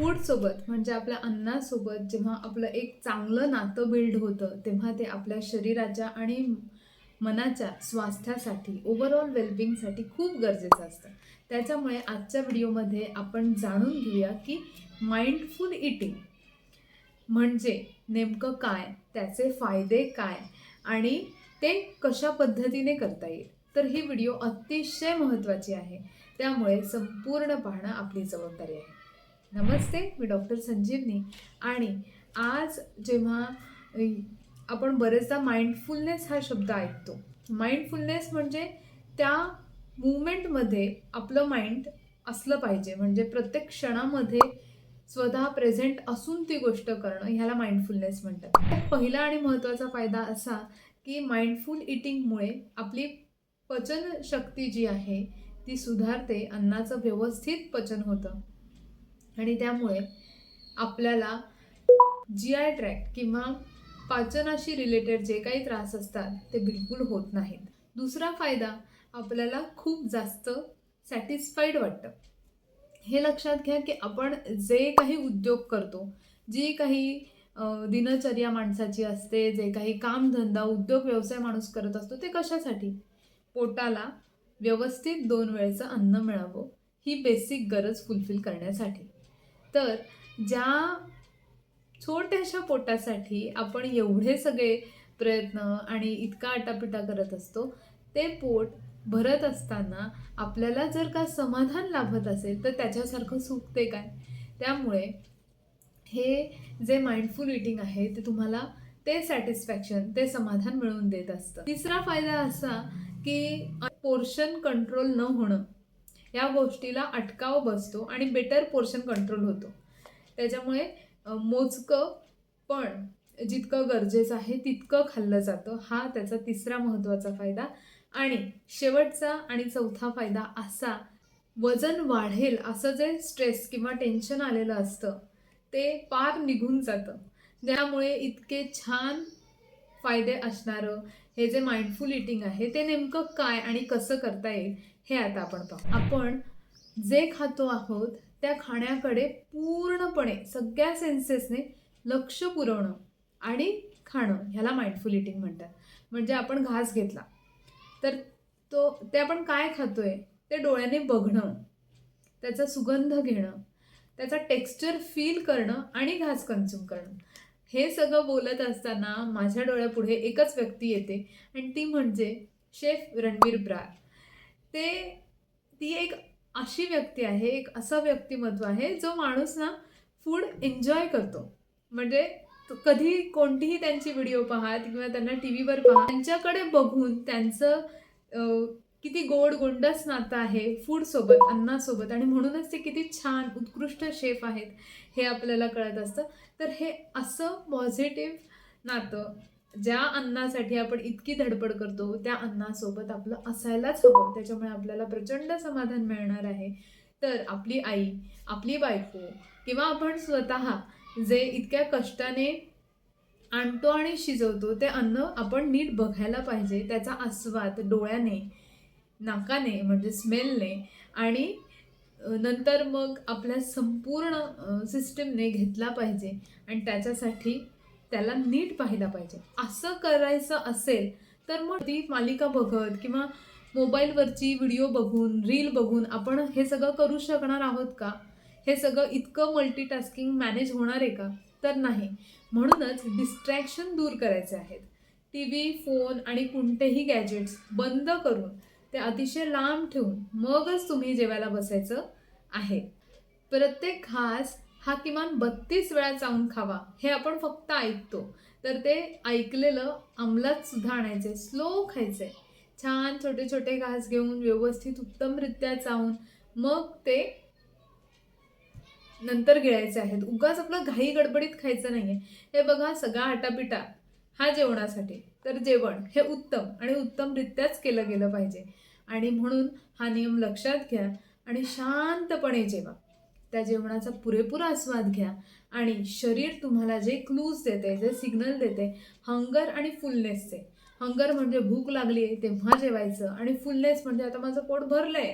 फूडसोबत म्हणजे आपल्या अन्नासोबत जेव्हा आपलं एक चांगलं नातं बिल्ड होतं तेव्हा ते आपल्या शरीराच्या आणि मनाच्या स्वास्थ्यासाठी ओव्हरऑल वेलबिंगसाठी खूप गरजेचं असतं. त्याच्यामुळे आजच्या व्हिडिओमध्ये आपण जाणून घेऊया की माइंडफुल इटिंग म्हणजे नेमकं काय त्याचे फायदे काय आणि ते कशा पद्धतीने करता येईल. तर ही व्हिडिओ अतिशय महत्त्वाची आहे. त्यामुळे संपूर्ण पाहणं आपली जबाबदारी आहे. नमस्ते मी डॉक्टर संजीवनी. आणि आज जेव्हा आपण बरेचदा माइंडफुलनेस हा शब्द ऐकतो. माइंडफुलनेस म्हणजे त्या मुवमेंटमध्ये आपलं माइंड असलं पाहिजे. म्हणजे प्रत्येक क्षणामध्ये स्वतः प्रेझेंट असून ती गोष्ट करणं ह्याला माइंडफुलनेस म्हणतात. पहिला आणि महत्त्वाचा फायदा असा की माइंडफुल इटिंगमुळे आपली पचनशक्ती जी आहे ती सुधारते अन्नाचं व्यवस्थित पचन होतं. आणि त्यामुळे आपल्याला जी आय ट्रॅक किंवा पाचनाशी रिलेटेड जे काही त्रास असतात ते बिलकुल होत नाहीत. दुसरा फायदा आपल्याला खूप जास्त सॅटिस्फाईड वाटतं. हे लक्षात घ्या की आपण जे काही उद्योग करतो जी काही दिनचर्या माणसाची असते जे काही कामधंदा उद्योग व्यवसाय माणूस करत असतो ते कशासाठी? पोटाला व्यवस्थित दोन वेळचं अन्न मिळावं ही बेसिक गरज फुलफिल करण्यासाठी. तर ज्या छोट्याशा पोटासाठी आपण एवढे सगळे प्रयत्न आणि इतका आटापिटा करत असतो ते पोट भरत असताना आपल्याला जर का समाधान लाभत असेल तर त्याच्यासारखं सुखते काय? त्यामुळे हे जे माइंडफुल इटिंग आहे ते तुम्हाला ते सॅटिस्फॅक्शन ते समाधान मिळवून देत असतं. तिसरा फायदा असा की पोर्शन कंट्रोल न होणं या गोष्टीला अटकाव बसतो आणि बेटर पोर्शन कंट्रोल होतो. त्याच्यामुळे मोजकं पण जितकं गरजेचं आहे तितकं खाल्लं जातं. हा त्याचा तिसरा महत्त्वाचा फायदा. आणि शेवटचा आणि चौथा फायदा असा वजन वाढेल असं जे स्ट्रेस किंवा टेन्शन आलेलं असतं ते पार निघून जातं. त्यामुळे इतके छान फायदे असणारं हे जे माइंडफुल इटिंग आहे ते नेमकं काय आणि कसं करता येईल हे आता आपण पाहू. आपण जे खातो आहोत त्या खाण्याकडे पूर्णपणे सगळ्या सेन्सेसने लक्ष पुरवणं आणि खाणं ह्याला माइंडफुल इटिंग म्हणतात. म्हणजे आपण घास घेतला तर तो ते आपण काय खातोय ते डोळ्याने बघणं त्याचा सुगंध घेणं त्याचा टेक्स्चर फील करणं आणि घास कन्झ्युम करणं. हे सगळं बोलत असताना माझ्या डोळ्यापुढे एकच व्यक्ती येते आणि ती म्हणजे शेफ रणवीर ब्रार. ते ती एक अशी व्यक्ती आहे एक असं व्यक्तिमत्व आहे जो माणूस ना फूड एन्जॉय करतो. म्हणजे कधी कोणतीही त्यांची व्हिडिओ पहा किंवा त्यांना टी व्हीवर पहा त्यांच्याकडे बघून त्यांचं किती गोड गोंडस नातं आहे फूडसोबत अन्नासोबत आणि म्हणूनच ते किती छान उत्कृष्ट शेफ आहेत हे आपल्याला कळत असतं. तर हे असं पॉझिटिव्ह नातं ज्या अन्नासाठी आपण इतकी धडपड करतो त्या अन्नासोबत आपलं असायलाच हवं. त्याच्यामुळे आपल्याला प्रचंड समाधान मिळणार आहे. तर आपली आई आपली बायको किंवा आपण स्वतः जे इतक्या कष्टाने आणतो आणि शिजवतो ते अन्न आपण नीट बघायला पाहिजे त्याचा आस्वाद डोळ्याने. नाकाने म्हणजे स्मेलने. आणि नंतर मग आपल्या संपूर्ण सिस्टीमने घेतला पाहिजे. आणि त्याच्यासाठी त्याला नीट पाहिला पाहिजे. असं करायचं असेल तर मग ती मालिका बघत किंवा मोबाईलवरची व्हिडिओ बघून रील बघून आपण हे सगळं करू शकणार आहोत का? हे सगळं इतकं मल्टीटास्किंग मॅनेज होणार आहे का? तर नाही. म्हणूनच डिस्ट्रॅक्शन दूर करायचे आहेत. टी व्ही फोन आणि कोणतेही गॅजेट्स बंद करून ते अतिशय लांब ठेवून मगच तुम्ही जेवायला बसायचं आहे. प्रत्येक घास हा किमान बत्तीस वेळा चावून खावा हे आपण फक्त ऐकतो. तर ते ऐकलेलं अंमलात सुद्धा आणायचे स्लो खायचे छान छोटे छोटे घास घेऊन व्यवस्थित उत्तमरित्या चावून मग ते नंतर गिळायचे आहेत. उगाच आपलं घाई गडबडीत खायचं नाहीये. हे बघा सगळा आटापिटा हा जेवणासाठी. तर जेवण हे उत्तम आणि उत्तमरित्याच केलं गेलं पाहिजे. आणि म्हणून हा नियम लक्षात घ्या आणि शांतपणे जेवा. त्या जेवणाचा पुरेपूर आस्वाद घ्या आणि शरीर तुम्हाला जे क्लूज देते जे सिग्नल देते हंगर आणि फुलनेसचे हंगर म्हणजे भूक लागली आहे तेव्हा जेवायचं आणि फुलनेस म्हणजे आता माझं पोट भरलं आहे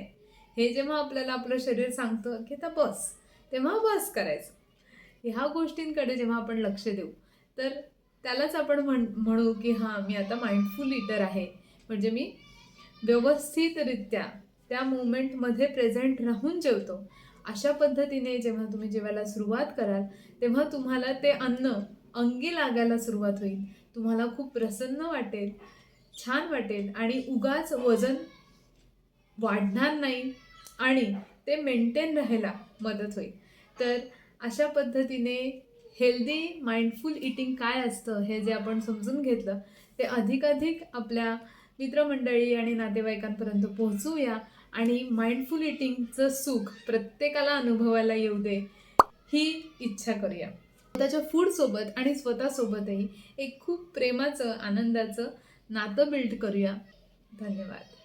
हे जेव्हा आपल्याला आपलं शरीर सांगतं की आता बस तेव्हा बस करायचं. ह्या गोष्टींकडे जेव्हा आपण लक्ष देऊ तर त्यालाच आपण म्हण म्हणू की हां मी आता माइंडफुल इटर आहे. म्हणजे मी व्यवस्थितरित्या त्या मोमेंटमध्ये प्रेझेंट राहून जेवतो. अशा पद्धतीने जेव्हा तुम्ही जेवायला सुरुवात कराल तेव्हा तुम्हाला ते अन्न अंगी लागायला सुरुवात होईल. तुम्हाला खूप प्रसन्न वाटेल छान वाटेल आणि उगाच वजन वाढणार नाही आणि ते मेंटेन राहायला मदत होईल. तर अशा पद्धतीने हेल्दी माइंडफुल इटिंग काय असतं हे जे आपण समजून घेतलं ते अधिकाधिक आपल्या मित्रमंडळी आणि नातेवाईकांपर्यंत पोहोचूया आणि माइंडफुल इटिंगचं सुख प्रत्येकाला अनुभवायला येऊ दे ही इच्छा करूया. स्वतःच्या फूडसोबत आणि स्वतःसोबतही एक खूप प्रेमाचं आनंदाचं नातं बिल्ड करूया. धन्यवाद.